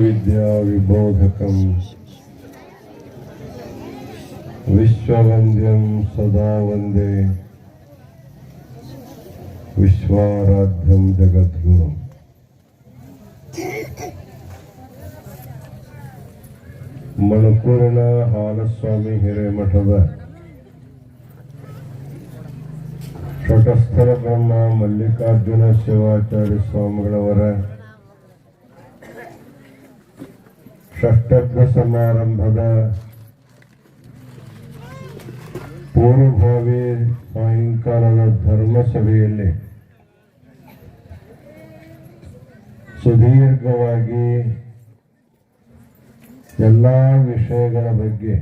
ವಿದ್ಯಾ ವಿಬೋಧಕಂ ವಿಶ್ವವಂದ್ಯಂ ಸದಾ ವಂದೇ. ವಿಶ್ವಾರಾಧ್ಯಂ ಜಗದ್ಗುರು. ಮಣಕೂರಿನ ಹಾಲಸ್ವಾಮಿ ಹಿರೇಮಠದ ತಟಸ್ಥರ ಬ್ರಹ್ಮ ಮಲ್ಲಿಕಾರ್ಜುನ ಶಿವಾಚಾರ್ಯ ಸ್ವಾಮಿಗಳವರ ಷಷ್ಟಭ್ಯ ಸಮಾರಂಭದ ಪೂರ್ವಭಾವಿ ಸಾಯಂಕಾಲದ ಧರ್ಮಸಭೆಯಲ್ಲಿ ಸುದೀರ್ಘವಾಗಿ ಎಲ್ಲ ವಿಷಯಗಳ ಬಗ್ಗೆ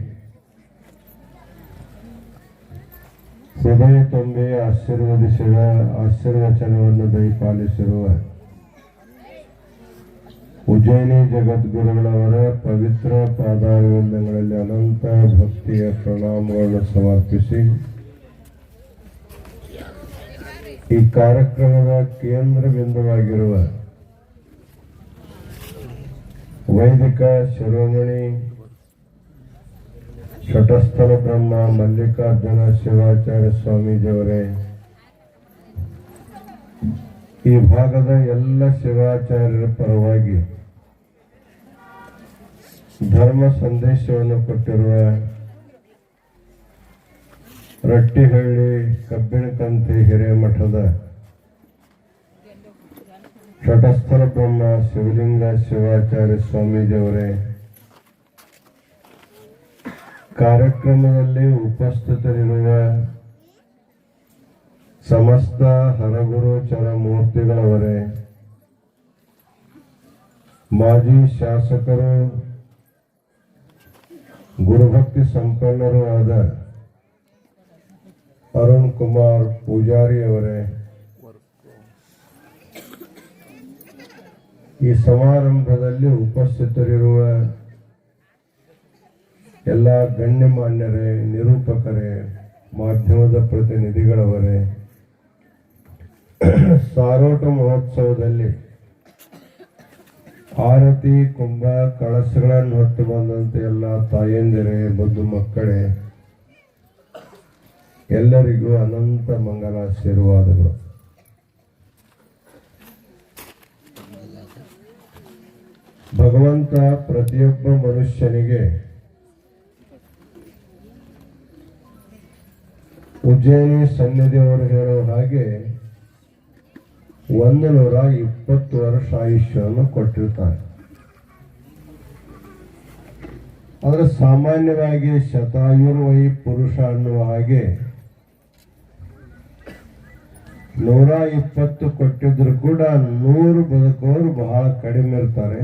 ಹೃದಯ ತುಂಬಿ ಆಶೀರ್ವದಿಸಿದ ಆಶೀರ್ವಚನವನ್ನು ದಯಪಾಲಿಸಿರುವ ಉಜ್ಜಯಿನಿ ಜಗದ್ಗುರುಗಳವರ ಪವಿತ್ರ ಪಾದಾರವಿಂದಗಳಲ್ಲಿ ಅನಂತ ಭಕ್ತಿಯ ಪ್ರಣಾಮಗಳನ್ನು ಸಮರ್ಪಿಸಿ. ಈ ಕಾರ್ಯಕ್ರಮದ ಕೇಂದ್ರ ಬಿಂದುವಾಗಿರುವ ವೈದಿಕ ಶಿರೋಮಣಿ ಶಟಸ್ಥಲ ಬ್ರಹ್ಮ ಮಲ್ಲಿಕಾರ್ಜುನ ಶಿವಾಚಾರ್ಯ ಸ್ವಾಮೀಜಿಯವರೇ, ಈ ಭಾಗದ ಎಲ್ಲ ಶಿವಾಚಾರ್ಯರ ಪರವಾಗಿ ಧರ್ಮ ಸಂದೇಶವನ್ನು ಕೊಟ್ಟಿರುವ ರಟ್ಟಿಹಳ್ಳಿ ಕಬ್ಬಿಣಕಂತಿ ಹಿರೇಮಠದ ಷಟಸ್ಥರ ಬ್ರಹ್ಮ ಶಿವಲಿಂಗ ಶಿವಾಚಾರ್ಯ ಸ್ವಾಮೀಜಿಯವರೇ, ಕಾರ್ಯಕ್ರಮದಲ್ಲಿ ಉಪಸ್ಥಿತರಿರುವ ಸಮಸ್ತ ಹರಗುರು ಚರಮೂರ್ತಿಗಳವರೇ ಮಾಜಿ ಶಾಸಕರು ಗುರುಭಕ್ತಿ ಸಂಪನ್ನರೂ ಆದ ಅರುಣ್ ಕುಮಾರ್ ಪೂಜಾರಿ ಅವರೇ, ಈ ಸಮಾರಂಭದಲ್ಲಿ ಉಪಸ್ಥಿತರಿರುವ ಎಲ್ಲ ಗಣ್ಯಮಾನ್ಯರೇ, ನಿರೂಪಕರೇ, ಮಾಧ್ಯಮದ ಪ್ರತಿನಿಧಿಗಳವರೇ, ಸಾರೋಟ ಮಹೋತ್ಸವದಲ್ಲಿ ಆರತಿ, ಕುಂಭ, ಕಳಸಗಳನ್ನು ಹೊತ್ತು ಬಂದಂತ ಎಲ್ಲ ತಾಯಂದಿರೇ, ಮುದ್ದು ಮಕ್ಕಳೇ, ಎಲ್ಲರಿಗೂ ಅನಂತ ಮಂಗಲಾಶೀರ್ವಾದಗಳು. ಭಗವಂತ ಪ್ರತಿಯೊಬ್ಬ ಮನುಷ್ಯನಿಗೆ ಉಜ್ಜಯಿನಿ ಸನ್ನಿಧಿಯವರು ಹೇಳೋ ಹಾಗೆ ಒಂದು ನೂರ ಇಪ್ಪತ್ತು ವರ್ಷ ಆಯುಷ್ಯವನ್ನು ಕೊಟ್ಟಿರ್ತಾರೆ. ಆದರೆ ಸಾಮಾನ್ಯವಾಗಿ ಶತಾಯುರ್ವಯಿ ಪುರುಷ ಅನ್ನುವ ಹಾಗೆ ನೂರ ಇಪ್ಪತ್ತು ಕೊಟ್ಟಿದ್ರು ಕೂಡ ನೂರು ಬದುಕೋರು ಬಹಳ ಕಡಿಮೆ ಇರ್ತಾರೆ.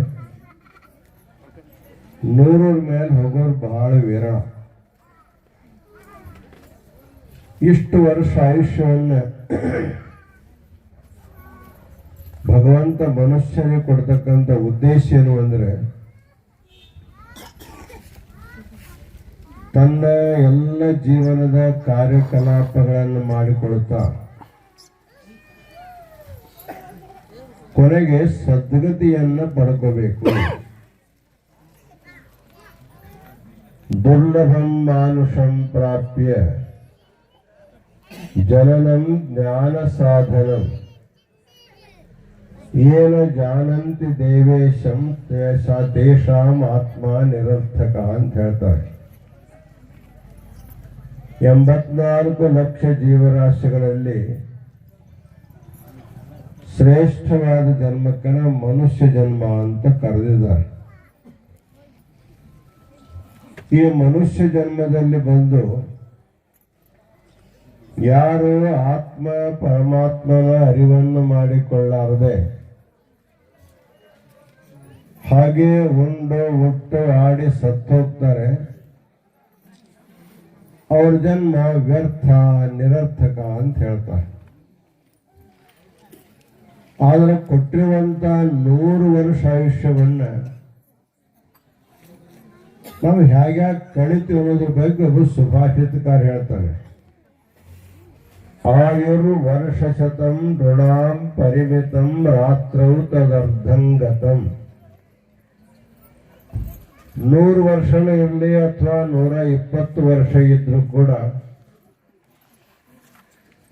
ನೂರರ ಮೇಲೆ ಹೋಗೋರು ಬಹಳ ವಿರಳ. ಇಷ್ಟು ವರ್ಷ ಆಯುಷ್ಯವನ್ನು ಭಗವಂತ ಮನುಷ್ಯನಿಗೆ ಕೊಡ್ತಕ್ಕಂಥ ಉದ್ದೇಶ ಏನು ಅಂದರೆ ತನ್ನ ಎಲ್ಲ ಜೀವನದ ಕಾರ್ಯಕಲಾಪಗಳನ್ನು ಮಾಡಿಕೊಳ್ತಾ ಕೊನೆಗೆ ಸದ್ಗತಿಯನ್ನ ಪಡ್ಕೋಬೇಕು. ದುರ್ಲಭಂ ಮಾನುಷಂ ಪ್ರಾಪ್ಯ ಜನನಂ ಜ್ಞಾನ ಸಾಧನಂ. ಏನ ಜಾನಂತಿ ದೇವೇಶಂ ತೇಷ ಆತ್ಮ ನಿರರ್ಥಕ ಅಂತ ಹೇಳ್ತಾರೆ. ಎಂಬತ್ನಾಲ್ಕು ಲಕ್ಷ ಜೀವರಾಶಿಗಳಲ್ಲಿ ಶ್ರೇಷ್ಠವಾದ ಜನ್ಮಕ್ಕನ ಮನುಷ್ಯ ಜನ್ಮ ಅಂತ ಕರೆದಿದ್ದಾರೆ. ಈ ಮನುಷ್ಯ ಜನ್ಮದಲ್ಲಿ ಬಂದು ಯಾರು ಆತ್ಮ ಪರಮಾತ್ಮನ ಅರಿವನ್ನು ಮಾಡಿಕೊಳ್ಳಾರದೆ ಹಾಗೆ ಉಂಡು ಉಟ್ಟು ಆಡಿ ಸತ್ತೋಗ್ತಾರೆ. ಅವ್ರ ಜನ್ಮ ವ್ಯರ್ಥ, ನಿರರ್ಥಕ ಅಂತ ಹೇಳ್ತಾರೆ. ಆದ್ರೆ ಕೊಟ್ಟಿರುವಂತ ನೂರು ವರ್ಷ ಆಯುಷ್ಯವನ್ನ ನಾವು ಹೇಗೆ ಕಳಿತೀವಿ ಅನ್ನೋದ್ರ ಬಗ್ಗೆ ಒಬ್ಬ ಸುಭಾಷಿತಕಾರ ಹೇಳ್ತಾರೆ. ಆಯುರ್ ವರ್ಷ ಶತಂ ಋಣಾಂ ಪರಿಮಿತಂ ರಾತ್ರೌ ತದರ್ಧಂಗತಂ ನೂರು ವರ್ಷನೂ ಇರಲಿ ಅಥವಾ ನೂರ ಇಪ್ಪತ್ತು ವರ್ಷ ಇದ್ರೂ ಕೂಡ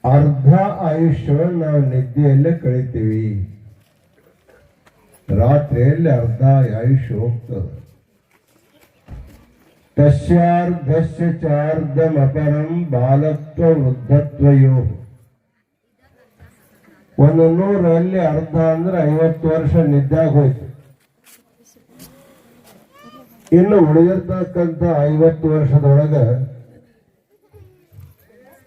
ಅರ್ಧ ಆಯುಷ್ಯವನ್ನು ನಾವು ನಿದ್ದೆಯಲ್ಲೇ ಕಳಿತೀವಿ. ರಾತ್ರಿಯಲ್ಲಿ ಅರ್ಧ ಆಯುಷ್ಯ ಹೋಗ್ತದೆ. ತಸ್ಯಾರ್ಧಸ್ಯ ಚಾರ್ಧಮಪರಂ ಬಾಲತ್ವ ವೃದ್ಧತ್ವಯೋ. ಒಂದು ನೂರಲ್ಲಿ ಅರ್ಧ ಅಂದ್ರೆ ಐವತ್ತು ವರ್ಷ ನಿದ್ದಾಗ ಹೋಯ್ತು ಇನ್ನು ಉಳಿದಿರ್ತಕ್ಕಂಥ ಐವತ್ತು ವರ್ಷದೊಳಗ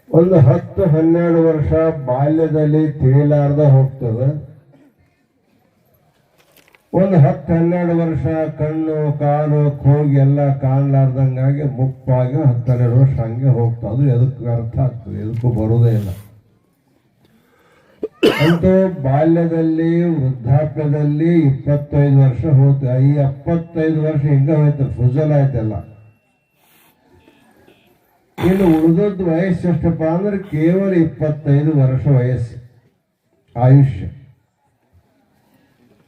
ಒಂದು ಹತ್ತು ಹನ್ನೆರಡು ವರ್ಷ ಬಾಲ್ಯದಲ್ಲಿ ತಿಳಿಲಾರ್ದ ಹೋಗ್ತದೆ. ಒಂದು ಹತ್ತು ಹನ್ನೆರಡು ವರ್ಷ ಕಣ್ಣು, ಕಾಲು, ಕೂಗಿ ಎಲ್ಲ ಕಾಣ್ಲಾರ್ದಂಗಾಗಿ ಮುಪ್ಪಾಗಿ ಹತ್ತು ಹನ್ನೆರಡು ವರ್ಷ ಹಂಗೆ ಹೋಗ್ತದೆ. ಅದು ಎದಕ್ಕೆ ಅರ್ಥ ಆಗ್ತದೆ? ಎದಕ್ಕೂ ಬರೋದೇ ಇಲ್ಲ. ಅಂತೂ ಬಾಲ್ಯದಲ್ಲಿ, ವೃದ್ಧಾಪ್ಯದಲ್ಲಿ ಇಪ್ಪತ್ತೈದು ವರ್ಷ ಹೋಯ್ತು ಈ ಎಪ್ಪತ್ತೈದು ವರ್ಷ ಹಿಂಗ ಹೋಯ್ತು? ಫುಜಲ್ ಆಯ್ತಲ್ಲ. ಇನ್ನು ಉಳಿದದ್ದು ವಯಸ್ಸು ಎಷ್ಟಪ್ಪ ಅಂದ್ರೆ ಕೇವಲ ಇಪ್ಪತ್ತೈದು ವರ್ಷ ವಯಸ್ಸು, ಆಯುಷ್ಯ.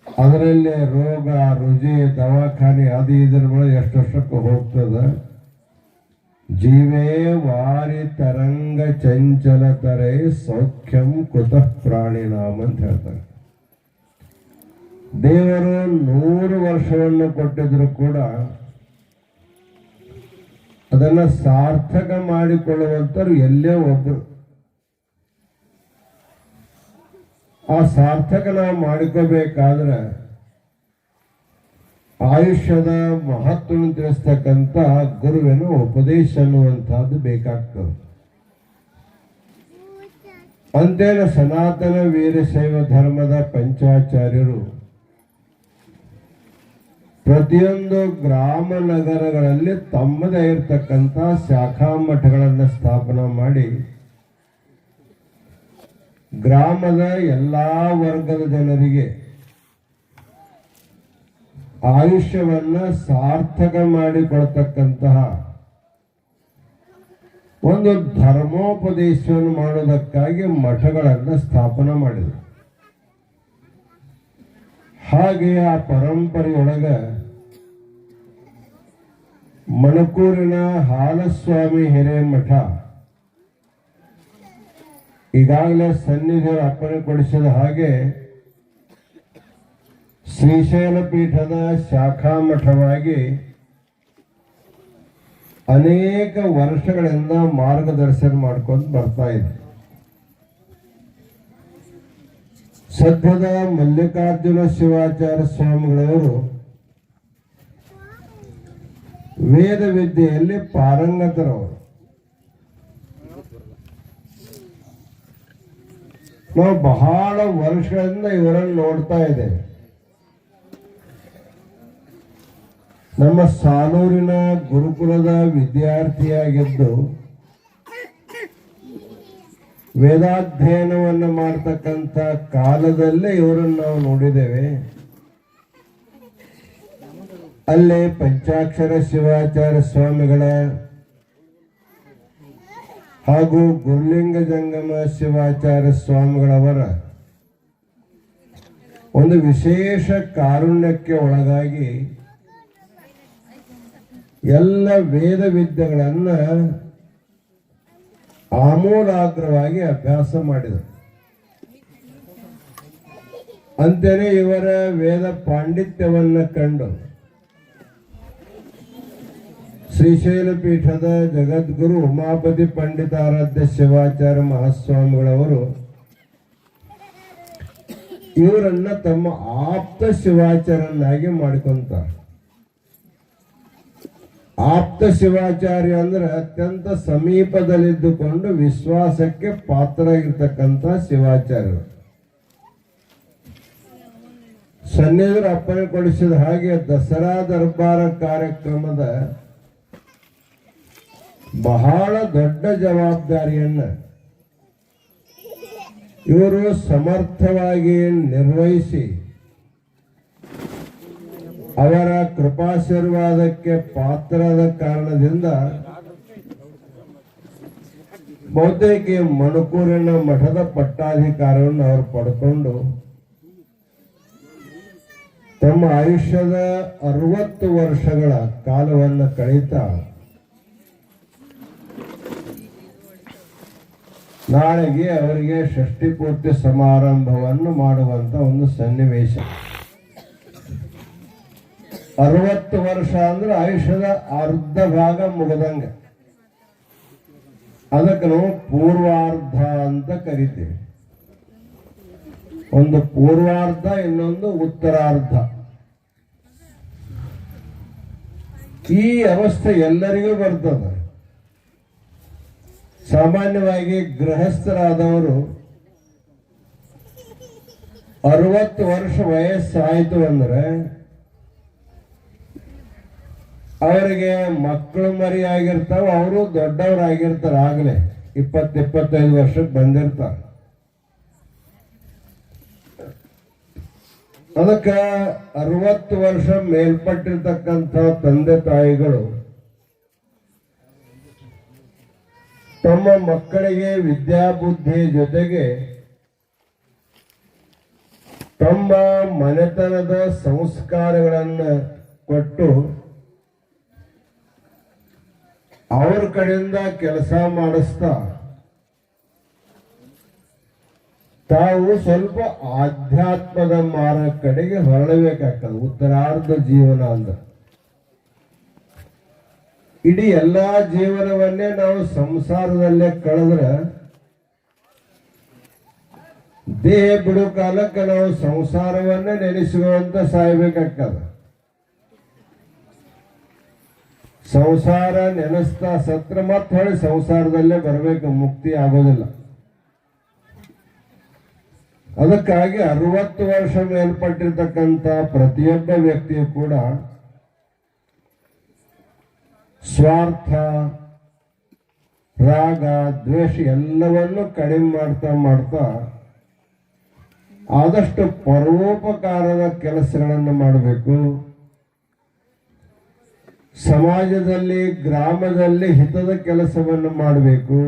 ಅದರಲ್ಲಿ ರೋಗ, ರುಜಿ, ದವಾಖಾನೆ, ಅದು ಇದ್ರ ಮೇಲೆ ಎಷ್ಟು ವರ್ಷಕ್ಕೆ ಹೋಗ್ತದ? ಜೀವೇ ವಾರಿ ತರಂಗ ಚಂಚಲ ತರೈ ಸೌಖ್ಯಂ ಕುತಃ ಪ್ರಾಣಿನಾಮ ಅಂತ ಹೇಳ್ತಾರೆ. ದೇವರು ನೂರು ವರ್ಷವನ್ನು ಕೊಟ್ಟಿದ್ರು ಕೂಡ ಅದನ್ನ ಸಾರ್ಥಕ ಮಾಡಿಕೊಳ್ಳುವಂತರು ಎಲ್ಲೇ ಒಬ್ರು. ಆ ಸಾರ್ಥಕ ನಾವು ಮಾಡಿಕೋಬೇಕಾದ್ರೆ ಆಯುಷ್ಯದ ಮಹತ್ವವನ್ನು ತಿಳಿಸ್ತಕ್ಕಂಥ ಗುರುವಿನ ಉಪದೇಶ ಅನ್ನುವಂಥದ್ದು ಬೇಕಾಗ್ತದೆ. ಅಂತೇನ ಸನಾತನ ವೀರಶೈವ ಧರ್ಮದ ಪಂಚಾಚಾರ್ಯರು ಪ್ರತಿಯೊಂದು ಗ್ರಾಮ ನಗರಗಳಲ್ಲಿ ತಮ್ಮದೇ ಇರತಕ್ಕಂಥ ಶಾಖಾ ಮಠಗಳನ್ನು ಸ್ಥಾಪನೆ ಮಾಡಿ ಗ್ರಾಮದ ಎಲ್ಲಾ ವರ್ಗದ ಜನರಿಗೆ ಆಯುಷ್ಯವನ್ನ ಸಾರ್ಥಕ ಮಾಡಿಕೊಳ್ತಕ್ಕಂತಹ ಒಂದು ಧರ್ಮೋಪದೇಶವನ್ನು ಮಾಡೋದಕ್ಕಾಗಿ ಮಠಗಳನ್ನು ಸ್ಥಾಪನೆ ಮಾಡಿದರು. ಹಾಗೆ ಆ ಪರಂಪರೆಯೊಳಗ ಮಣಕೂರಿನ ಹಾಲಸ್ವಾಮಿ ಹಿರೇಮಠ ಈಗಾಗಲೇ ಸನ್ನಿಧಿಯವರು ಅಪ್ಪಣೆ ಕೊಡಿಸಿದ ಹಾಗೆ ಶ್ರೀಶೈಲ ಪೀಠದ ಶಾಖಾ ಮಠವಾಗಿ ಅನೇಕ ವರ್ಷಗಳಿಂದ ಮಾರ್ಗದರ್ಶನ ಮಾಡ್ಕೊಂಡು ಬರ್ತಾ ಇದೆ. ಸದ್ಯದ ಮಲ್ಲಿಕಾರ್ಜುನ ಶಿವಾಚಾರ್ಯ ಸ್ವಾಮಿಗಳವರು ವೇದ ವಿದ್ಯೆಯಲ್ಲಿ ಪಾರಂಗತರವರು. ನಾವು ಬಹಳ ವರ್ಷಗಳಿಂದ ಇವರನ್ನು ನೋಡ್ತಾ ಇದ್ದೇವೆ. ನಮ್ಮ ಸಾಲೂರಿನ ಗುರುಕುಲದ ವಿದ್ಯಾರ್ಥಿಯಾಗಿದ್ದು ವೇದಾಧ್ಯಯನವನ್ನು ಮಾಡ್ತಕ್ಕಂಥ ಕಾಲದಲ್ಲೇ ಇವರನ್ನು ನಾವು ನೋಡಿದ್ದೇವೆ. ಅಲ್ಲೇ ಪಂಚಾಕ್ಷರ ಶಿವಾಚಾರ್ಯ ಸ್ವಾಮಿಗಳ ಹಾಗೂ ಗುರುಲಿಂಗ ಜಂಗಮ ಶಿವಾಚಾರ್ಯ ಸ್ವಾಮಿಗಳವರ ಒಂದು ವಿಶೇಷ ಕಾರುಣ್ಯಕ್ಕೆ ಒಳಗಾಗಿ ಎಲ್ಲ ವೇದ ವಿದ್ಯೆಗಳನ್ನ ಆಮೂಲಾಗ್ರವಾಗಿ ಅಭ್ಯಾಸ ಮಾಡಿದರು. ಅಂತೇನೆ ಇವರ ವೇದ ಪಾಂಡಿತ್ಯವನ್ನ ಕಂಡು ಶ್ರೀಶೈಲ ಪೀಠದ ಜಗದ್ಗುರು ಉಮಾಪತಿ ಪಂಡಿತಾರಾಧ್ಯ ಶಿವಾಚಾರ್ಯ ಮಹಾಸ್ವಾಮಿಗಳವರು ಇವರನ್ನ ತಮ್ಮ ಆಪ್ತ ಶಿವಾಚಾರನ್ನಾಗಿ ಮಾಡಿಕೊಂತಾರೆ. ಆಪ್ತ ಶಿವಾಚಾರ್ಯ ಅಂದ್ರೆ ಅತ್ಯಂತ ಸಮೀಪದಲ್ಲಿದ್ದುಕೊಂಡು ವಿಶ್ವಾಸಕ್ಕೆ ಪಾತ್ರರಾಗಿರ್ತಕ್ಕಂಥ ಶಿವಾಚಾರ್ಯರು. ಸನ್ನಿಧರು ಅಪ್ಪಣೆ ಕೊಡಿಸಿದ ಹಾಗೆ ದಸರಾ ದರ್ಬಾರ ಕಾರ್ಯಕ್ರಮದ ಬಹಳ ದೊಡ್ಡ ಜವಾಬ್ದಾರಿಯನ್ನ ಇವರು ಸಮರ್ಥವಾಗಿ ನಿರ್ವಹಿಸಿ ಅವರ ಕೃಪಾಶೀರ್ವಾದಕ್ಕೆ ಪಾತ್ರದ ಕಾರಣದಿಂದ ಬಹುತೇಕ ಮಣಕೂರಿನ ಮಠದ ಪಟ್ಟಾಧಿಕಾರವನ್ನು ಅವರು ಪಡ್ಕೊಂಡು ತಮ್ಮ ಆಯುಷ್ಯದ ಅರವತ್ತು ವರ್ಷಗಳ ಕಾಲವನ್ನು ಕಳೀತಾ ನಾಳೆಗೆ ಅವರಿಗೆ ಷಷ್ಠಿ ಪೂರ್ತಿ ಸಮಾರಂಭವನ್ನು ಮಾಡುವಂತ ಒಂದು ಸನ್ನಿವೇಶ. ಅರವತ್ತು ವರ್ಷ ಅಂದ್ರೆ ಆಯುಷ್ಯದ ಅರ್ಧ ಭಾಗ ಮುಗದಂಗ. ಅದಕ್ಕೆ ನಾವು ಪೂರ್ವಾರ್ಧ ಅಂತ ಕರಿತೀವಿ. ಒಂದು ಪೂರ್ವಾರ್ಧ, ಇನ್ನೊಂದು ಉತ್ತರಾರ್ಧ. ಈ ಅವಸ್ಥೆ ಎಲ್ಲರಿಗೂ ಬರ್ತದೆ. ಸಾಮಾನ್ಯವಾಗಿ ಗೃಹಸ್ಥರಾದವರು ಅರವತ್ತು ವರ್ಷ ವಯಸ್ಸಾಯಿತು ಅಂದ್ರೆ ಅವರಿಗೆ ಮಕ್ಕಳು ಮರಿ ಆಗಿರ್ತಾವ ಅವರು ದೊಡ್ಡವರಾಗಿರ್ತಾರ ಆಗಲೇ. ಇಪ್ಪತ್ತು ಇಪ್ಪತ್ತೈದು ವರ್ಷಕ್ಕೆ ಬಂದಿರ್ತಾರೆ. ಅದಕ್ಕ ಅರವತ್ತು ವರ್ಷ ಮೇಲ್ಪಟ್ಟಿರ್ತಕ್ಕಂಥ ತಂದೆ ತಾಯಿಗಳು, ತಮ್ಮ ಮಕ್ಕಳಿಗೆ ವಿದ್ಯಾಬುದ್ಧಿ ಜೊತೆಗೆ ತಮ್ಮ ಮನೆತನದ ಸಂಸ್ಕಾರಗಳನ್ನು ಕೊಟ್ಟು ಅವ್ರ ಕಡೆಯಿಂದ ಕೆಲಸ ಮಾಡಿಸ್ತಾ. ತಾವು ಸ್ವಲ್ಪ ಆಧ್ಯಾತ್ಮದ ಮಾರ ಕಡೆಗೆ ಹೊರಡಬೇಕಾಗ್ತದೆ ಉತ್ತರಾರ್ಧ ಜೀವನ ಅಂದ್ರೆ ಇಡೀ ಎಲ್ಲಾ ಜೀವನವನ್ನೇ ನಾವು ಸಂಸಾರದಲ್ಲೇ ಕಳೆದ್ರೆ ದೇಹ ಬಿಡೋ ಕಾಲಕ್ಕೆ ನಾವು ಸಂಸಾರವನ್ನೇ ನೆನೆಸುವಂತ ಸಾಯ್ಬೇಕಾಗ್ತದೆ. ಸಂಸಾರ ನೆನೆಸ್ತಾ ಸತ್ರ ಮತ್ತೆ ಹೇಳಿ ಸಂಸಾರದಲ್ಲೇ ಬರಬೇಕು, ಮುಕ್ತಿ ಆಗೋದಿಲ್ಲ. ಅದಕ್ಕಾಗಿ ಅರವತ್ತು ವರ್ಷ ಮೇಲ್ಪಟ್ಟಿರ್ತಕ್ಕಂಥ ಪ್ರತಿಯೊಬ್ಬ ವ್ಯಕ್ತಿಯು ಕೂಡ ಸ್ವಾರ್ಥ, ರಾಗ, ದ್ವೇಷ ಎಲ್ಲವನ್ನು ಕಡಿಮೆ ಮಾಡ್ತಾ ಮಾಡ್ತಾ ಆದಷ್ಟು ಪರೋಪಕಾರದ ಕೆಲಸಗಳನ್ನು ಮಾಡಬೇಕು. ಸಮಾಜದಲ್ಲಿ, ಗ್ರಾಮದಲ್ಲಿ ಹಿತದ ಕೆಲಸವನ್ನು ಮಾಡಬೇಕು.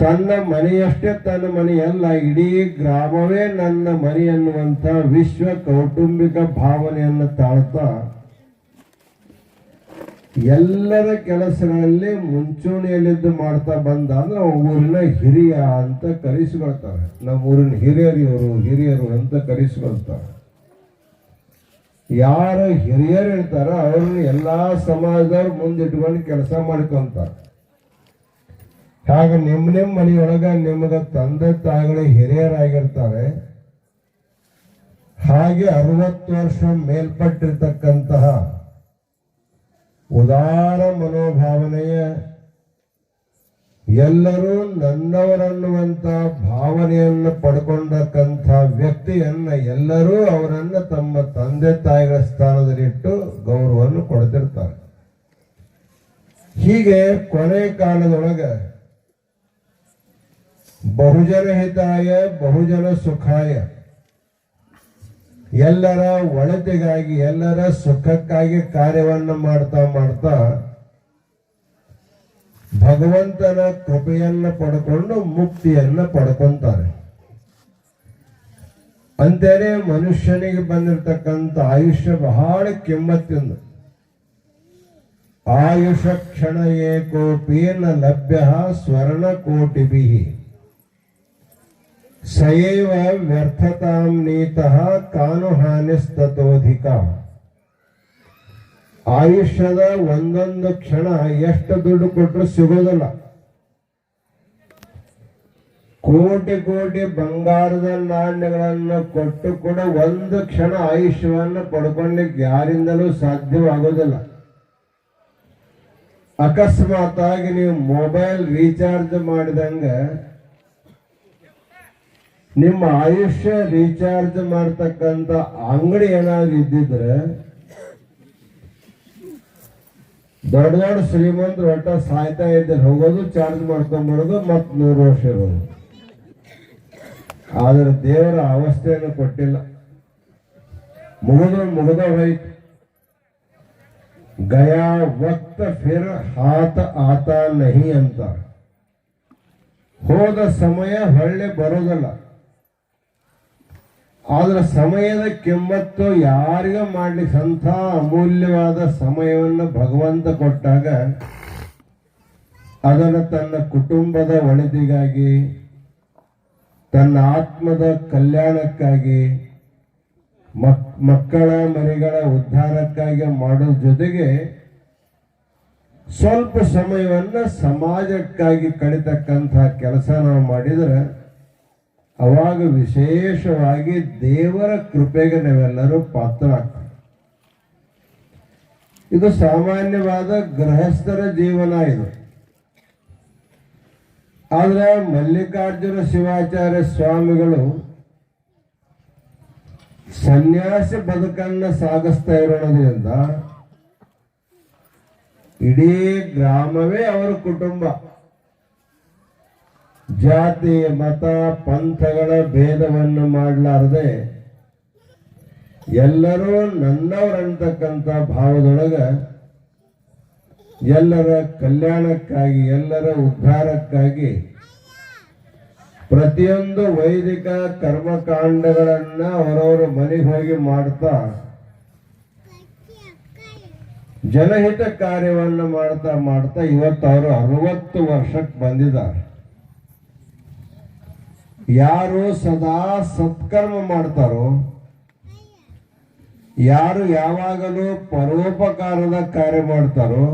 ತನ್ನ ಮನೆಯಷ್ಟೇ ತನ್ನ ಮನೆಯಲ್ಲ, ಇಡೀ ಗ್ರಾಮವೇ ನನ್ನ ಮನೆ ಅನ್ನುವಂಥ ವಿಶ್ವ ಕೌಟುಂಬಿಕ ಭಾವನೆಯನ್ನು ತಾಳ್ತಾ, ಎಲ್ಲರ ಕೆಲಸಗಳಲ್ಲಿ ಮುಂಚೂಣಿಯಲ್ಲಿದ್ದು ಮಾಡ್ತಾ ಬಂದ ಅಂದ್ರೆ ಊರಿನ ಹಿರಿಯ ಅಂತ ಕರೆಸಿಕೊಳ್ತಾರೆ. ನಮ್ಮ ಊರಿನ ಹಿರಿಯರು ಹಿರಿಯರು ಅಂತ ಕರೆಸಿಕೊಳ್ತಾರೆ. ಯಾರು ಹಿರಿಯರು ಇರ್ತಾರ ಅವ್ರನ್ನ ಎಲ್ಲಾ ಸಮಾಜದವ್ರು ಮುಂದಿಟ್ಕೊಂಡು ಕೆಲಸ ಮಾಡ್ಕೊಂತಾರೆ. ಹಾಗೆ ನಿಮ್ಮ ನಿಮ್ಮ ಮನೆಯೊಳಗ ನಿಮ್ಮದ ತಂದೆ ತಾಯಿಗಳು ಹಿರಿಯರಾಗಿರ್ತಾರೆ. ಹಾಗೆ ಅರವತ್ತು ವರ್ಷ ಮೇಲ್ಪಟ್ಟಿರ್ತಕ್ಕಂತಹ ಉದಾರ ಮನೋಭಾವನೆಯ ಎಲ್ಲರೂ ನನ್ನವರನ್ನುವಂತ ಭಾವನೆಯನ್ನು ಪಡ್ಕೊಂಡಕ್ಕಂಥ ವ್ಯಕ್ತಿಯನ್ನ ಎಲ್ಲರೂ ಅವರನ್ನ ತಮ್ಮ ತಂದೆ ತಾಯಿಗಳ ಸ್ಥಾನದಲ್ಲಿಟ್ಟು ಗೌರವವನ್ನು ಕೊಡ್ತಿರ್ತಾರೆ. ಹೀಗೆ ಕೊನೆ ಕಾಲದೊಳಗೆ ಬಹುಜನ ಹಿತಾಯ ಬಹುಜನ ಸುಖಾಯ ಎಲ್ಲರ ಒಳತೆಗಾಗಿ, ಎಲ್ಲರ ಸುಖಕ್ಕಾಗಿ ಕಾರ್ಯವನ್ನು ಮಾಡ್ತಾ ಮಾಡ್ತಾ ಭಗವಂತನ ಕೃಪೆಯನ್ನು ಪಡ್ಕೊಂಡು ಮುಕ್ತಿಯನ್ನು ಪಡ್ಕೊಂತಾರೆ. ಅಂತೇನೆ ಮನುಷ್ಯನಿಗೆ ಬಂದಿರತಕ್ಕಂಥ ಆಯುಷ್ಯ ಬಹಳ ಕೆಮ್ಮತ್ತಿಂದ ಆಯುಷ ಕ್ಷಣ ಏಕೋಪೇನ ಲಭ್ಯ ಸ್ವರ್ಣ ಕೋಟಿ ಸಯೈವ ವ್ಯರ್ಥತಾಂ ನೀತಃ ಕಾನು ಹಾನಿಸ್ತತೋಧಿಕ. ಆಯುಷ್ಯದ ಒಂದೊಂದು ಕ್ಷಣ ಎಷ್ಟು ದುಡ್ಡು ಕೊಟ್ಟರು ಸಿಗೋದಿಲ್ಲ. ಕೋಟಿ ಕೋಟಿ ಬಂಗಾರದ ನಾಣ್ಯಗಳನ್ನು ಕೊಟ್ಟು ಕೂಡ ಒಂದು ಕ್ಷಣ ಆಯುಷ್ಯವನ್ನು ಪಡ್ಕೊಳ್ಳಿಕ್ಕೆ ಯಾರಿಂದಲೂ ಸಾಧ್ಯವಾಗೋದಿಲ್ಲ. ಅಕಸ್ಮಾತ್ ಆಗಿ ನೀವು ಮೊಬೈಲ್ ರೀಚಾರ್ಜ್ ಮಾಡಿದಂಗ ನಿಮ್ಮ ಆಯುಷ್ಯ ರೀಚಾರ್ಜ್ ಮಾಡ್ತಕ್ಕಂಥ ಅಂಗಡಿ ಏನಾದ್ರು ಇದ್ದಿದ್ರೆ ದೊಡ್ಡ ದೊಡ್ಡ ಶ್ರೀಮಂತರು ಒಟ್ಟ ಸಾಯ್ತಾ ಇದ್ದಾರೆ ಹೋಗೋದು, ಚಾರ್ಜ್ ಮಾಡ್ಕೊಂಡ್ಬರೋದು ಮತ್ತೆ ನೂರು ವರ್ಷ ಇರೋದು. ಆದ್ರೆ ದೇವರ ಅವಸ್ಥೆಯನ್ನು ಕೊಟ್ಟಿಲ್ಲ. ಮುಗಿದು ಮುಗಿದ ಹೋಯ್ತು. ಗಯಾ ವಕ್ತ ಫಿರ್ ಹಾತ ಆತ ನಹಿ ಅಂತ. ಹೋದ ಸಮಯ ಹೊಳ್ಳೆ ಬರೋದಲ್ಲ. ಆದ್ರೆ ಸಮಯದ ಕೆಮ್ಮತ್ತು ಯಾರಿಗ ಮಾಡ್ಲಿಕ್ಕೆ ಅಂಥ ಅಮೂಲ್ಯವಾದ ಸಮಯವನ್ನು ಭಗವಂತ ಕೊಟ್ಟಾಗ ಅದನ್ನು ತನ್ನ ಕುಟುಂಬದ ಒಳಿತಿಗಾಗಿ, ತನ್ನ ಆತ್ಮದ ಕಲ್ಯಾಣಕ್ಕಾಗಿ, ಮಕ್, ಮಕ್ಕಳ ಮರಿಗಳ ಉದ್ಧಾರಕ್ಕಾಗಿ ಮಾಡೋ ಜೊತೆಗೆ ಸ್ವಲ್ಪ ಸಮಯವನ್ನು ಸಮಾಜಕ್ಕಾಗಿ ಕಳಿತಕ್ಕಂಥ ಕೆಲಸ ನಾವು ಮಾಡಿದರೆ ಅವಾಗ ವಿಶೇಷವಾಗಿ ದೇವರ ಕೃಪೆಗೆ ನಾವೆಲ್ಲರೂ ಪಾತ್ರ ಇದು ಸಾಮಾನ್ಯವಾದ ಗೃಹಸ್ಥರ ಜೀವನ ಇದು. ಆದ್ರೆ ಮಲ್ಲಿಕಾರ್ಜುನ ಶಿವಾಚಾರ್ಯ ಸ್ವಾಮಿಗಳು ಸನ್ಯಾಸಿ ಬದುಕನ್ನ ಸಾಗಿಸ್ತಾ ಇರೋದ್ರಿಂದ ಇಡೀ ಗ್ರಾಮವೇ ಅವರ ಕುಟುಂಬ. ಜಾತಿ, ಮತ, ಪಂಥಗಳ ಭೇದವನ್ನು ಮಾಡಲಾರದೆ ಎಲ್ಲರೂ ನನ್ನವರಂತಕ್ಕಂಥ ಭಾವದೊಳಗ ಎಲ್ಲರ ಕಲ್ಯಾಣಕ್ಕಾಗಿ, ಎಲ್ಲರ ಉದ್ಧಾರಕ್ಕಾಗಿ ಪ್ರತಿಯೊಂದು ವೈದಿಕ ಕರ್ಮಕಾಂಡಗಳನ್ನ ಅವರವರ ಮನೆಗೆ ಹೋಗಿ ಮಾಡ್ತಾ ಜನಹಿತ ಕಾರ್ಯವನ್ನು ಮಾಡ್ತಾ ಮಾಡ್ತಾ ಇವತ್ತು ಅವರು ಅರವತ್ತು ವರ್ಷಕ್ಕೆ ಬಂದಿದ್ದಾರೆ. ಯಾರು ಸದಾ ಸತ್ಕರ್ಮ ಮಾಡ್ತಾರೋ, ಯಾರು ಯಾವಾಗಲೂ ಪರೋಪಕಾರದ ಕಾರ್ಯ ಮಾಡ್ತಾರೋ,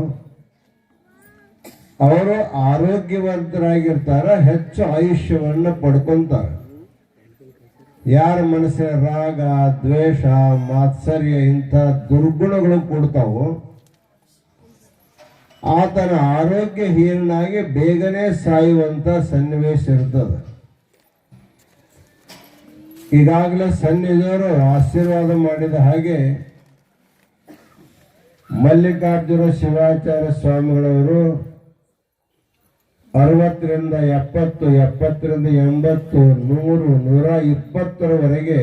ಅವರು ಆರೋಗ್ಯವಂತರಾಗಿರ್ತಾರ, ಹೆಚ್ಚು ಆಯುಷ್ಯವನ್ನು ಪಡ್ಕೊಂತಾರೆ. ಯಾರ ಮನಸ್ಸಿನ ರಾಗ, ದ್ವೇಷ, ಮಾತ್ಸರ್ಯ ಇಂಥ ದುರ್ಗುಣಗಳು ಕೊಡ್ತಾವೋ, ಆತನ ಆರೋಗ್ಯ ಹೀನಾಗಿ ಬೇಗನೆ ಸಾಯುವಂತ ಸನ್ನಿವೇಶ ಇರ್ತದೆ. ಈಗಾಗಲೇ ಸನ್ನಿಧಿಯವರು ಆಶೀರ್ವಾದ ಮಾಡಿದ ಹಾಗೆ ಮಲ್ಲಿಕಾರ್ಜುನ ಶಿವಾಚಾರ್ಯ ಸ್ವಾಮಿಗಳವರು ಅರವತ್ತರಿಂದ ಎಪ್ಪತ್ತು, ಎಪ್ಪತ್ತರಿಂದ ಎಂಬತ್ತು, ನೂರು, ನೂರ ಇಪ್ಪತ್ತರವರೆಗೆ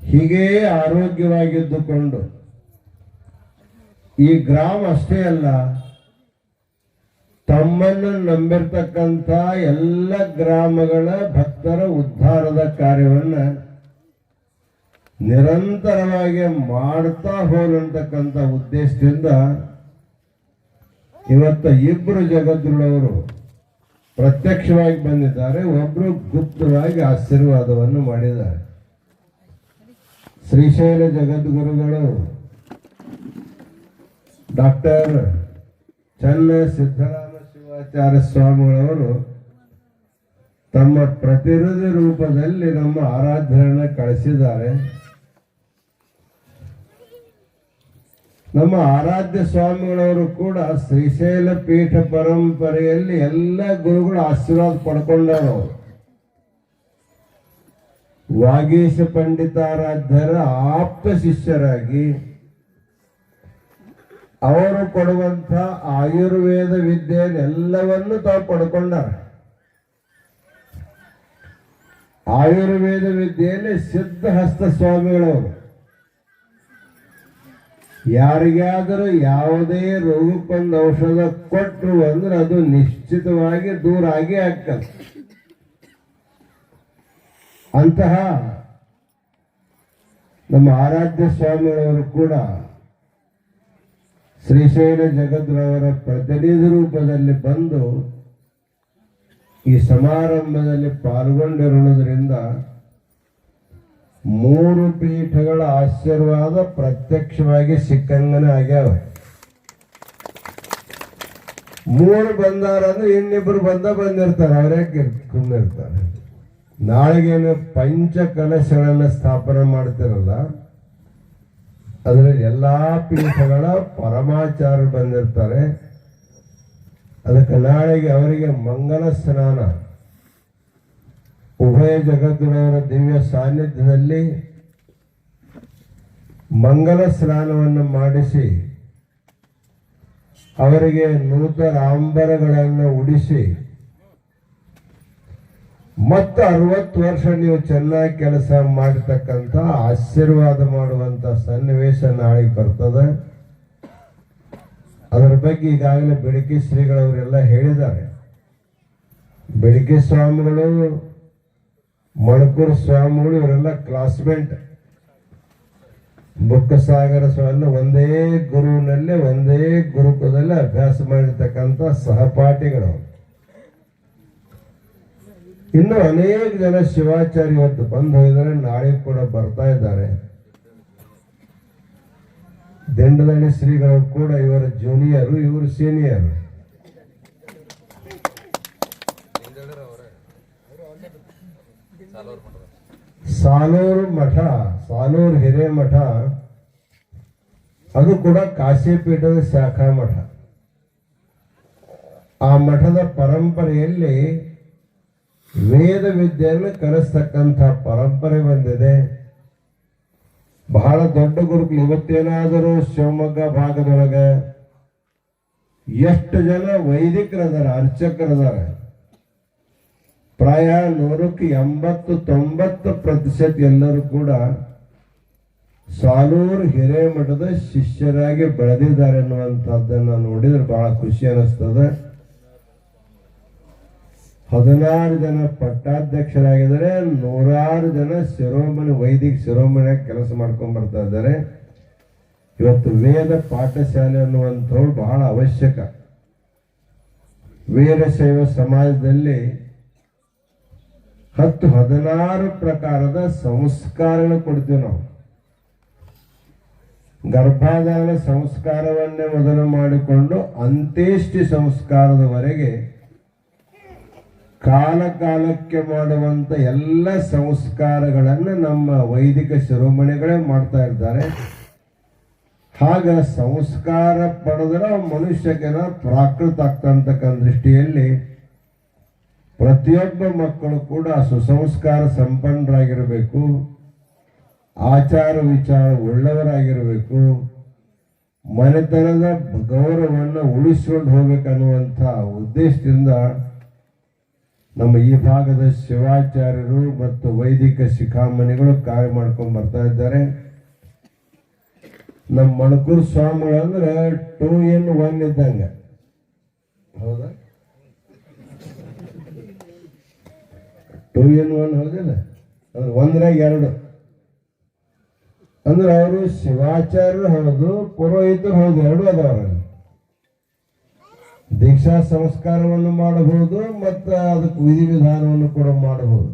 ಹೀಗೇ ಆರೋಗ್ಯವಾಗಿದ್ದುಕೊಂಡು ಈ ಗ್ರಾಮ ಅಷ್ಟೇ ಅಲ್ಲ ತಮ್ಮನ್ನು ನಂಬಿರ್ತಕ್ಕಂಥ ಎಲ್ಲ ಗ್ರಾಮಗಳ ಭಕ್ತರ ಉದ್ಧಾರದ ಕಾರ್ಯವನ್ನ ನಿರಂತರವಾಗಿ ಮಾಡ್ತಾ ಹೋಗಂತಕ್ಕಂಥ ಉದ್ದೇಶದಿಂದ ಇವತ್ತು ಇಬ್ಬರು ಜಗದ್ಗುರುಳವರು ಪ್ರತ್ಯಕ್ಷವಾಗಿ ಬಂದಿದ್ದಾರೆ. ಒಬ್ಬರು ಗುಪ್ತವಾಗಿ ಆಶೀರ್ವಾದವನ್ನು ಮಾಡಿದ್ದಾರೆ. ಶ್ರೀಶೈಲ ಜಗದ್ಗುರುಗಳು ಡಾಕ್ಟರ್ ಚನ್ನ ಸಿದ್ದರಾಮ ಶಿವಾಚಾರ್ಯ ಸ್ವಾಮಿಗಳವರು ತಮ್ಮ ಪ್ರತಿರೋಧಿ ರೂಪದಲ್ಲಿ ನಮ್ಮ ಆರಾಧನೆಯನ್ನು ಕಳಿಸಿದ್ದಾರೆ. ನಮ್ಮ ಆರಾಧ್ಯ ಸ್ವಾಮಿಗಳವರು ಕೂಡ ಶ್ರೀಶೈಲ ಪೀಠ ಪರಂಪರೆಯಲ್ಲಿ ಎಲ್ಲ ಗುರುಗಳು ಆಶೀರ್ವಾದ ಪಡ್ಕೊಂಡವರು. ವಾಗೀಶ ಪಂಡಿತಾರಾಧ್ಯರ ಆಪ್ತ ಶಿಷ್ಯರಾಗಿ ಅವರು ಕೊಡುವಂಥ ಆಯುರ್ವೇದ ವಿದ್ಯೆಯನ್ನೆಲ್ಲವನ್ನು ತಾವು ಪಡ್ಕೊಂಡಾರ ಆಯುರ್ವೇದ ವಿದ್ಯೆಯಲ್ಲಿ ಸಿದ್ಧಹಸ್ತ ಸ್ವಾಮಿಗಳವರು ಯಾರಿಗಾದರೂ ಯಾವುದೇ ರೋಗಕ್ಕೊಂದು ಔಷಧ ಕೊಟ್ಟರು ಅಂದ್ರೆ ಅದು ನಿಶ್ಚಿತವಾಗಿ ದೂರ ಆಗಿ ಆಗ್ತದೆ. ಅಂತಹ ನಮ್ಮ ಆರಾಧ್ಯ ಸ್ವಾಮಿಗಳವರು ಕೂಡ ಶ್ರೀಶೈಲ ಜಗದ್ರವರ ಪ್ರತಿನಿಧಿ ರೂಪದಲ್ಲಿ ಬಂದು ಈ ಸಮಾರಂಭದಲ್ಲಿ ಪಾಲ್ಗೊಂಡಿರುವುದರಿಂದ ಮೂರು ಪೀಠಗಳ ಆಶೀರ್ವಾದ ಪ್ರತ್ಯಕ್ಷವಾಗಿ ಸಿಕ್ಕಂಗನೇ ಆಗ್ಯಾವ. ಮೂರು ಬಂದಾರ ಅಂದ್ರೆ ಇನ್ನಿಬ್ರು ಬಂದ ಬಂದಿರ್ತಾರೆ, ಅವರೇ ಕುಂದಿರ್ತಾರೆ. ನಾಳೆಗೇನು ಪಂಚ ಕಲಶಗಳನ್ನ ಸ್ಥಾಪನೆ ಮಾಡ್ತಿರಲ್ಲ ಅದರಲ್ಲಿ ಎಲ್ಲಾ ಪೀಠಗಳ ಪರಮಾಚಾರರು ಬಂದಿರ್ತಾರೆ. ಅದಕ್ಕೆ ನಾಳೆಗೆ ಅವರಿಗೆ ಮಂಗಲ ಸ್ನಾನ. ಉಭಯ ಜಗದ್ಗುರವರ ದಿವ್ಯ ಸಾನ್ನಿಧ್ಯದಲ್ಲಿ ಮಂಗಲ ಸ್ನಾನವನ್ನು ಮಾಡಿಸಿ, ಅವರಿಗೆ ನೂತನ ಆಂಬರಗಳನ್ನು ಉಡಿಸಿ ಮತ್ತು ಅರವತ್ತು ವರ್ಷ ನೀವು ಚೆನ್ನಾಗಿ ಕೆಲಸ ಮಾಡತಕ್ಕಂಥ ಆಶೀರ್ವಾದ ಮಾಡುವಂತ ಸನ್ನಿವೇಶ ನಾಳೆಗೆ ಬರ್ತದೆ. ಅದರ ಬಗ್ಗೆ ಈಗಾಗಲೇ ಬೆಳಕಿ ಶ್ರೀಗಳವರೆಲ್ಲ ಹೇಳಿದ್ದಾರೆ. ಬೆಳಿಗ್ಗೆ ಸ್ವಾಮಿಗಳು, ಮಣಕೂರು ಸ್ವಾಮಿಗಳು, ಇವರೆಲ್ಲ ಕ್ಲಾಸ್ಮೇಟ್ ಬುಕ್ಕಸಾಗರ ಸ್ವಾಮಿ ಒಂದೇ ಗುರುವಿನಲ್ಲಿ, ಒಂದೇ ಗುರುಕುಲದಲ್ಲಿ ಅಭ್ಯಾಸ ಮಾಡಿರ್ತಕ್ಕಂಥ ಸಹಪಾಠಿಗಳು. ಇನ್ನು ಅನೇಕ ಜನ ಶಿವಾಚಾರ್ಯ ಇವತ್ತು ಬಂದು ಹೋಗಿದ್ದಾರೆ, ನಾಳೆ ಕೂಡ ಬರ್ತಾ ಇದ್ದಾರೆ. ದಂಡದಳ್ಳಿ ಶ್ರೀಗಳು ಕೂಡ ಇವರ ಜೂನಿಯರ್ ಇವರು ಸೀನಿಯರ್ ಸಾಲೂರು ಮಠ, ಸಾಲೂರು ಹಿರೇಮಠ ಅದು ಕೂಡ ಕಾಶಿಪೀಠದ ಶಾಖಾ ಮಠ. ಆ ಮಠದ ಪರಂಪರೆಯಲ್ಲಿ ವೇದ ವಿದ್ಯೆಯನ್ನು ಕಲಿಸ್ತಕ್ಕಂಥ ಪರಂಪರೆ ಬಂದಿದೆ. ಬಹಳ ದೊಡ್ಡ ಗುರುಗಳು ಇವತ್ತೇನಾದರೂ ಶಿವಮೊಗ್ಗ ಭಾಗದೊಳಗೆ ಎಷ್ಟು ಜನ ವೈದಿಕರದಾರ, ಅರ್ಚಕರದಾರ? ಪ್ರಾಯ ನೂರಕ್ಕೆ ಎಂಬತ್ತು, ತೊಂಬತ್ತು ಪ್ರತಿಶತ ಎಲ್ಲರೂ ಕೂಡ ಸಾಲೂರು ಹಿರೇಮಠದ ಶಿಷ್ಯರಾಗಿ ಬೆಳೆದಿದ್ದಾರೆ ಅನ್ನುವಂಥದ್ದನ್ನು ನೋಡಿದ್ರೆ ಬಹಳ ಖುಷಿ ಅನಿಸ್ತದೆ. ಹದಿನಾರು ಜನ ಪಟ್ಟಾಧ್ಯಕ್ಷರಾಗಿದ್ದಾರೆ, ನೂರಾರು ಜನ ಶಿರೋಮಣಿ, ವೈದಿಕ ಶಿರೋಮಣಿ ಕೆಲಸ ಮಾಡ್ಕೊಂಡು ಬರ್ತಾ ಇದ್ದಾರೆ. ಇವತ್ತು ವೇದ ಪಾಠಶಾಲೆ ಅನ್ನುವಂಥವ್ರು ಬಹಳ ಅವಶ್ಯಕ. ವೀರಶೈವ ಸಮಾಜದಲ್ಲಿ ಹತ್ತು ಹದಿನಾರು ಪ್ರಕಾರದ ಸಂಸ್ಕಾರಗಳು ಕೊಡ್ತೀವಿ ನಾವು. ಗರ್ಭಾಧಾರ ಸಂಸ್ಕಾರವನ್ನೇ ಮೊದಲು ಮಾಡಿಕೊಂಡು ಅಂತ್ಯೇಷ್ಟಿ ಸಂಸ್ಕಾರದವರೆಗೆ ಕಾಲ ಮಾಡುವಂಥ ಎಲ್ಲ ಸಂಸ್ಕಾರಗಳನ್ನು ನಮ್ಮ ವೈದಿಕ ಶಿರೋಮಣಿಗಳೇ ಮಾಡ್ತಾ ಇದ್ದಾರೆ. ಹಾಗ ಸಂಸ್ಕಾರ ಪಡೆದ್ರೆ ಮನುಷ್ಯಗೆನ ಪ್ರಾಕೃತ ಆಗ್ತಕ್ಕಂಥ ದೃಷ್ಟಿಯಲ್ಲಿ ಪ್ರತಿಯೊಬ್ಬ ಮಕ್ಕಳು ಕೂಡ ಸುಸಂಸ್ಕಾರ ಸಂಪನ್ನರಾಗಿರಬೇಕು, ಆಚಾರ ವಿಚಾರ ಒಳ್ಳವರಾಗಿರಬೇಕು ಮನೆತನದ ಗೌರವವನ್ನು ಉಳಿಸ್ಕೊಂಡು ಹೋಗ್ಬೇಕನ್ನುವಂಥ ಉದ್ದೇಶದಿಂದ ನಮ್ಮ ಈ ಭಾಗದ ಶಿವಾಚಾರ್ಯರು ಮತ್ತು ವೈದಿಕ ಶಿಖಾಮಣಿಗಳು ಕಾರ್ಯ ಮಾಡ್ಕೊಂಡು ಬರ್ತಾ ಇದ್ದಾರೆ. ನಮ್ಮ ಮಣಕೂರು ಸ್ವಾಮಿಗಳು ಅಂದ್ರೆ ಟೂ ಇನ್ ಒನ್ ಇದ್ದಂಗೆ. ಹೌದಾ? ಟೂ ಇನ್ ಒನ್ ಹೌದಿಲ್ಲ? ಅಂದ್ರೆ ಒಂದ್ರಾಗ ಎರಡು. ಅಂದ್ರೆ ಅವರು ಶಿವಾಚಾರ್ಯರು ಹೌದು, ಪುರೋಹಿತರು ಹೌದು, ಎರಡು ಅದಾವ್ರಲ್ಲಿ ದೀಕ್ಷಾ ಸಂಸ್ಕಾರವನ್ನು ಮಾಡಬಹುದು ಮತ್ತು ಅದಕ್ಕೆ ವಿಧಿವಿಧಾನವನ್ನು ಕೂಡ ಮಾಡಬಹುದು.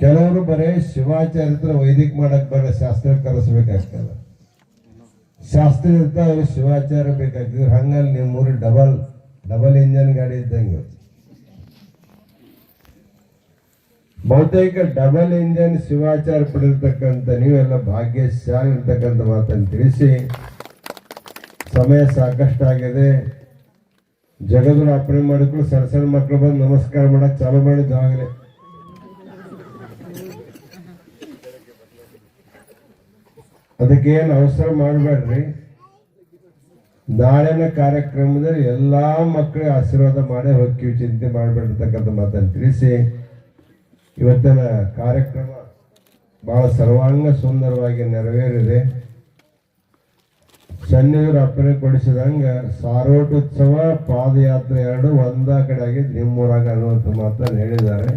ಕೆಲವರು ಬರೇ ಶಿವಾಚಾರ್ಯತ್ರ ವೈದಿಕ ಮಾಡಕ್ ಬರೋ ಶಾಸ್ತ್ರ ಕರೆಸಬೇಕಾಗ್ತದೆ. ಶಾಸ್ತ್ರ ಇರ್ತಾವೆ ಶಿವಾಚಾರ್ಯ ಬೇಕಾಗ್ತದೆ. ಹಂಗಲ್ಲಿ ನೀವು ಮೂರು ಡಬಲ್ ಡಬಲ್ ಇಂಜನ್ ಗಾಡಿ ಇದ್ದಂಗೆ ಬಹುತೇಕ ಡಬಲ್ ಇಂಜನ್ ಶಿವಾಚಾರ ಪಡೆದಿರ್ತಕ್ಕಂಥ ನೀವೆಲ್ಲ ಭಾಗ್ಯಶಾಲಿ ಇರ್ತಕ್ಕಂಥ ಮಾತನ್ನು ತಿಳಿಸಿ. ಸಮಯ ಸಾಕಷ್ಟು ಆಗಿದೆ ಜಗದನ್ನು ಅರ್ಪಣೆ ಮಾಡಿಕೊಂಡು ಸಣ್ಣ ಸಣ್ಣ ಮಕ್ಕಳು ಬಂದು ನಮಸ್ಕಾರ ಮಾಡಕ್ ಚಾಲು ಮಾಡಿದ್ದು ಆಗಲೇ ಏನು ಅವಸರ ಮಾಡಬೇಡ್ರಿ. ನಾಳಿನ ಕಾರ್ಯಕ್ರಮದಲ್ಲಿ ಎಲ್ಲಾ ಮಕ್ಕಳಿಗೆ ಆಶೀರ್ವಾದ ಮಾಡೇ ಹೋಗ್ತೀವಿ ಚಿಂತೆ ಮಾಡಬೇಡಿರ್ತಕ್ಕಂಥ ಮಾತನ್ನು ತಿಳಿಸಿ. ಇವತ್ತಿನ ಕಾರ್ಯಕ್ರಮ ಬಹಳ ಸರ್ವಾಂಗ ಸುಂದರವಾಗಿ ನೆರವೇರಿದೆ. ಸನ್ನಿವರು ಅಪ್ಪಣೆ ಕೊಡಿಸಿದಂಗ ಸಾರೋಟೋತ್ಸವ, ಪಾದಯಾತ್ರೆ ಎರಡು ಒಂದ ಕಡೆ ಆಗಿ ನಿಮ್ಮೂರಾಗ ಅನ್ನುವಂಥ ಮಾತನ್ನು ಹೇಳಿದ್ದಾರೆ.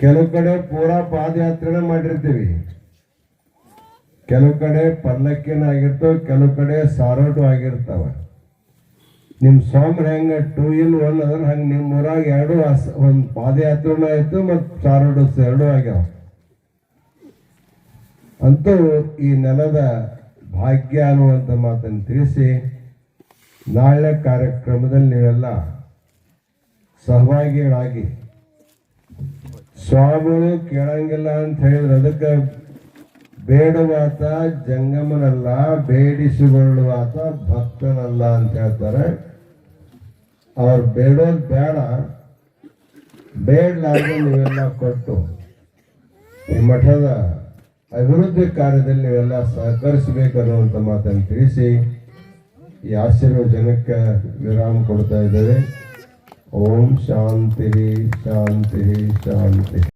ಕೆಲವು ಕಡೆ ಪೂರಾ ಪಾದಯಾತ್ರೆನ ಮಾಡಿರ್ತೀವಿ. ಕೆಲವು ಕಡೆ ಪಲ್ಲಕ್ಕಿನ ಆಗಿರ್ತವೆ, ಕೆಲವು ಕಡೆ ಸಾರೋಟು ಆಗಿರ್ತಾವ. ನಿಮ್ಮ ಸ್ವಾಮಿ ಹೆಂಗೆ ಟೂ ಇನ್ ಒನ್ ಅದ್ರ, ಹಂಗೆ ನಿಮ್ಮ ಊರಾಗ ಎರಡು ಒಂದ್ ಪಾದಯಾತ್ರೆನೂ ಆಯ್ತು ಮತ್ ಸಾರೋಟೋತ್ಸವ ಎರಡೂ ಆಗ್ಯಾವ. ಅಂತೂ ಈ ನೆಲದ ಭಾಗ್ಯ ಅನ್ನುವಂಥ ಮಾತನ್ನು ತಿಳಿಸಿ, ನಾಳೆ ಕಾರ್ಯಕ್ರಮದಲ್ಲಿ ನೀವೆಲ್ಲ ಸಹಭಾಗಿಗಳಾಗಿ. ಸ್ವಾಮಿಗಳು ಕೇಳಂಗಿಲ್ಲ ಅಂತ ಹೇಳಿದ್ರೆ ಅದಕ್ಕೆ ಬೇಡುವಾತ ಜಂಗಮನಲ್ಲ ಬೇಡಿಸಿಕೊಳ್ಳುವಾತ ಭಕ್ತನಲ್ಲ ಅಂತ ಹೇಳ್ತಾರೆ. ಅವ್ರು ಬೇಡೋದು ಬೇಡ. ಬೇಡಲಾರ್ದು ನೀವೆಲ್ಲ ಕೊಟ್ಟು. ಈ ಮಠದ ಅಭಿವೃದ್ಧಿ ಕಾರ್ಯದಲ್ಲಿ ಎಲ್ಲ ಸಹಕರಿಸಬೇಕು ಅನ್ನುವಂಥ ಮಾತನ್ನು ತಿಳಿಸಿ ಈ ಆಶೀರ್ವಚನಕ್ಕೆ ವಿರಾಮ ಕೊಡ್ತಾ ಇದ್ದೇವೆ. ಓಂ ಶಾಂತಿ ಶಾಂತಿ ಶಾಂತಿ